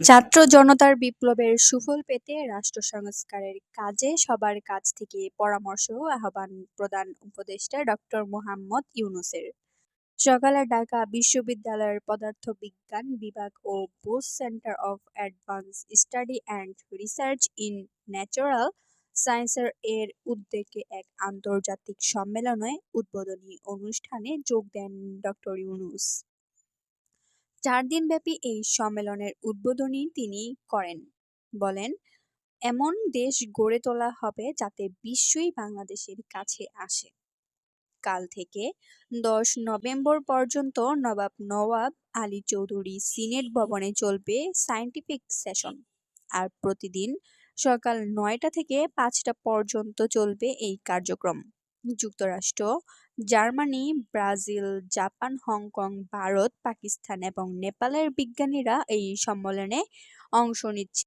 ছাত্র জনতার বিপ্লবের সুফল পেতে রাষ্ট্র সংস্কারের কাজে সবার কাছ থেকে পরামর্শ আহ্বান প্রদান উপদেষ্টা ডক্টর মোহাম্মদ ইউনুসের। সকালে ঢাকা বিশ্ববিদ্যালয়ের পদার্থবিজ্ঞান বিভাগ ও Bose centre of advance study and research in natural সায়েন্সের এর উদ্যোগে এক আন্তর্জাতিক সম্মেলনে উদ্বোধনী অনুষ্ঠানে যোগ দেন ডক্টর ইউনূস। চার দিনব্যাপী এই সম্মেলনের উদ্বোধনী তিনি করেন। বলেন, এমন দেশ গড়ে তোলা হবে যাতে বিশ্বই বাংলাদেশের কাছে আসে। কাল থেকে দশ নভেম্বর পর্যন্ত নবাব নওয়াব আলী চৌধুরী সিনেট ভবনে চলবে সায়েন্টিফিক সেশন। আর প্রতিদিন সকাল নয়টা থেকে পাঁচটা পর্যন্ত চলবে এই কার্যক্রম। যুক্তরাষ্ট্র Germany Brazil Japan Hong Kong Bharat Pakistan এবং নেপালের বিজ্ঞানীরা এই সম্মেলনে অংশ নিচ্ছে